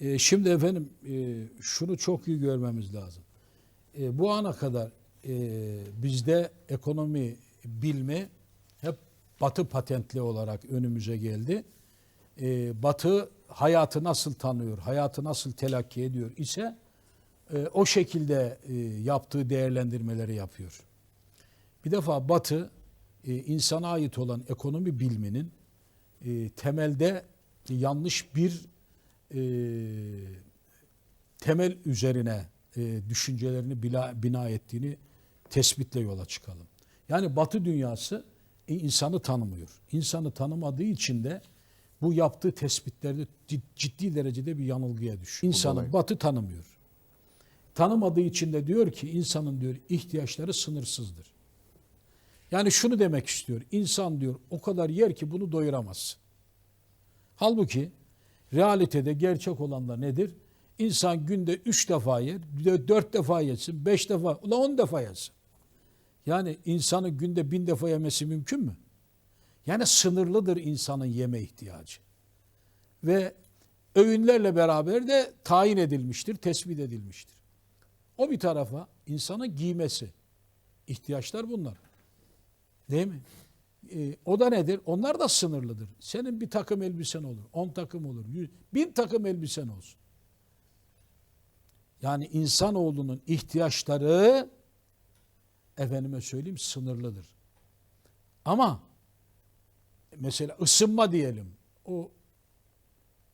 E, şimdi efendim e, şunu çok iyi görmemiz lazım. E, bu ana kadar e, bizde ekonomi bilme hep Batı patentli olarak önümüze geldi. E, batı hayatı nasıl tanıyor, hayatı nasıl telakki ediyor ise e, o şekilde e, yaptığı değerlendirmeleri yapıyor. Bir defa Batı e, insana ait olan ekonomi bilminin e, temelde yanlış bir e, temel üzerine e, düşüncelerini bila, bina ettiğini tespitle yola çıkalım. Yani Batı dünyası e, insanı tanımıyor. İnsanı tanımadığı için de bu yaptığı tespitlerde cid- ciddi derecede bir yanılgıya düşüyor. İnsanı. Batı tanımıyor. Tanımadığı için de diyor ki insanın diyor ihtiyaçları sınırsızdır. Yani şunu demek istiyor. İnsan diyor o kadar yer ki bunu doyuramazsın. Halbuki realitede gerçek olan da nedir? İnsan günde üç defa yer, dört defa yesin, beş defa, ula on defa yesin. Yani insanın günde bin defa yemesi mümkün mü? Yani sınırlıdır insanın yeme ihtiyacı. Ve öğünlerle beraber de tayin edilmiştir, tespit edilmiştir. O bir tarafa insanın giymesi. ihtiyaçlar bunlar. Değil mi? Ee, o da nedir? Onlar da sınırlıdır. Senin bir takım elbisen olur, on takım olur, yüz, bin takım elbisen olsun. Yani insanoğlunun ihtiyaçları efendime söyleyeyim sınırlıdır. Ama mesela ısınma diyelim o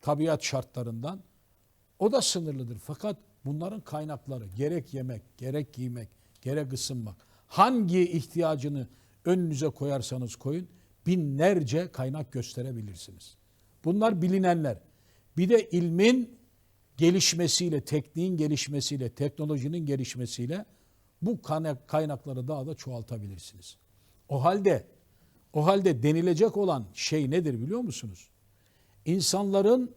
tabiat şartlarından o da sınırlıdır. Fakat bunların kaynakları gerek yemek, gerek giymek, gerek ısınmak hangi ihtiyacını önünüze koyarsanız koyun binlerce kaynak gösterebilirsiniz. Bunlar bilinenler. Bir de ilmin gelişmesiyle, tekniğin gelişmesiyle, teknolojinin gelişmesiyle bu kaynak- kaynakları daha da çoğaltabilirsiniz. O halde o halde denilecek olan şey nedir biliyor musunuz? İnsanların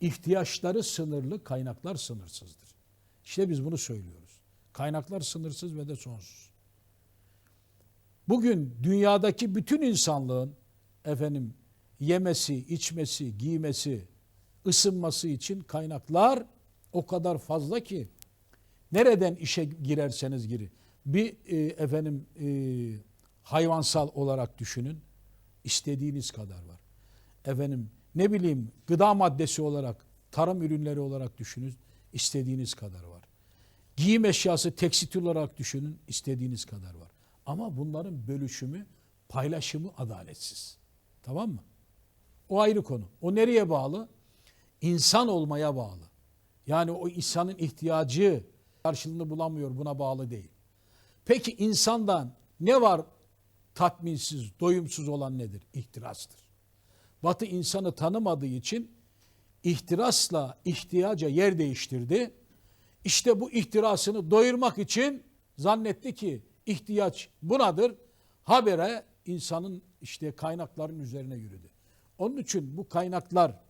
ihtiyaçları sınırlı, kaynaklar sınırsızdır. İşte biz bunu söylüyoruz. Kaynaklar sınırsız ve de sonsuz. Bugün dünyadaki bütün insanlığın efendim yemesi, içmesi, giymesi, ısınması için kaynaklar o kadar fazla ki nereden işe girerseniz girin. Bir e, efendim e, hayvansal olarak düşünün. istediğiniz kadar var. Efendim ne bileyim gıda maddesi olarak, tarım ürünleri olarak düşünün. istediğiniz kadar var. Giyim eşyası, tekstil olarak düşünün. istediğiniz kadar var. Ama bunların bölüşümü, paylaşımı adaletsiz. Tamam mı? O ayrı konu. O nereye bağlı? İnsan olmaya bağlı. Yani o insanın ihtiyacı karşılığını bulamıyor buna bağlı değil. Peki insandan ne var tatminsiz, doyumsuz olan nedir? İhtirastır. Batı insanı tanımadığı için ihtirasla ihtiyaca yer değiştirdi. İşte bu ihtirasını doyurmak için zannetti ki ihtiyaç bunadır. Habere insanın işte kaynakların üzerine yürüdü. Onun için bu kaynaklar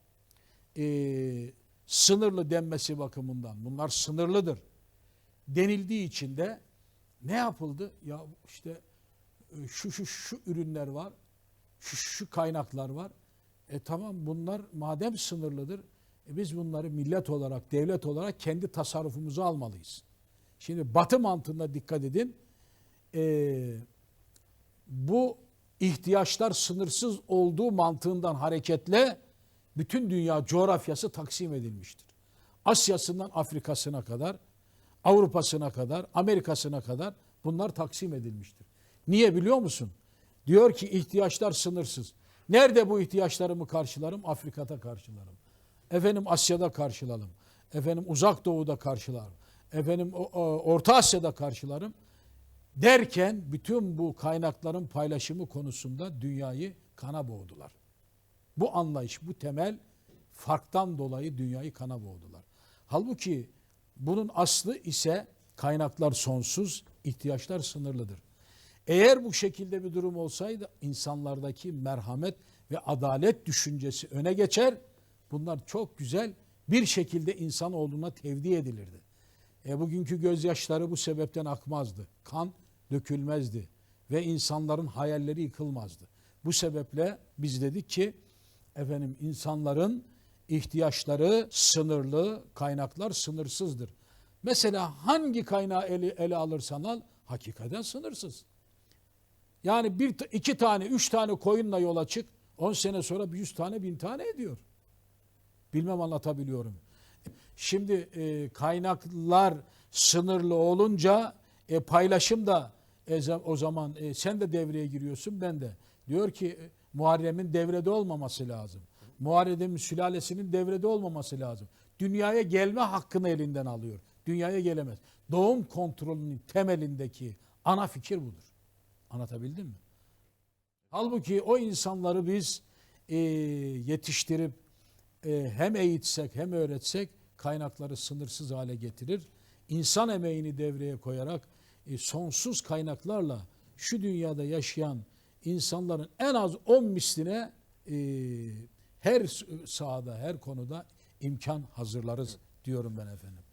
e, sınırlı denmesi bakımından bunlar sınırlıdır denildiği için de ne yapıldı? Ya işte e, şu şu şu ürünler var, şu şu kaynaklar var. E tamam bunlar madem sınırlıdır, e biz bunları millet olarak, devlet olarak kendi tasarrufumuza almalıyız. Şimdi Batı mantığına dikkat edin. E, bu ihtiyaçlar sınırsız olduğu mantığından hareketle bütün dünya coğrafyası taksim edilmiştir. Asya'sından Afrika'sına kadar, Avrupa'sına kadar, Amerika'sına kadar bunlar taksim edilmiştir. Niye biliyor musun? Diyor ki ihtiyaçlar sınırsız. Nerede bu ihtiyaçlarımı karşılarım? Afrika'da karşılarım. Efendim Asya'da karşılarım. Efendim Uzak Doğu'da karşılarım. Efendim o- o- Orta Asya'da karşılarım. Derken bütün bu kaynakların paylaşımı konusunda dünyayı kana boğdular. Bu anlayış, bu temel farktan dolayı dünyayı kana boğdular. Halbuki bunun aslı ise kaynaklar sonsuz, ihtiyaçlar sınırlıdır. Eğer bu şekilde bir durum olsaydı insanlardaki merhamet ve adalet düşüncesi öne geçer. Bunlar çok güzel bir şekilde insan olduğuna tevdi edilirdi. E bugünkü gözyaşları bu sebepten akmazdı. Kan dökülmezdi ve insanların hayalleri yıkılmazdı. Bu sebeple biz dedik ki efendim insanların ihtiyaçları sınırlı, kaynaklar sınırsızdır. Mesela hangi kaynağı ele, ele alırsan al, hakikaten sınırsız. Yani bir, iki tane, üç tane koyunla yola çık, 10 sene sonra bir yüz tane, bin tane ediyor. Bilmem anlatabiliyorum. Şimdi e, kaynaklar sınırlı olunca e, paylaşım da e, o zaman e, sen de devreye giriyorsun ben de. Diyor ki e, Muharrem'in devrede olmaması lazım. Muharrem'in sülalesinin devrede olmaması lazım. Dünyaya gelme hakkını elinden alıyor. Dünyaya gelemez. Doğum kontrolünün temelindeki ana fikir budur. Anlatabildim mi? Halbuki o insanları biz e, yetiştirip e, hem eğitsek hem öğretsek kaynakları sınırsız hale getirir. İnsan emeğini devreye koyarak e, sonsuz kaynaklarla şu dünyada yaşayan insanların en az 10 misline e, her sahada, her konuda imkan hazırlarız diyorum ben efendim.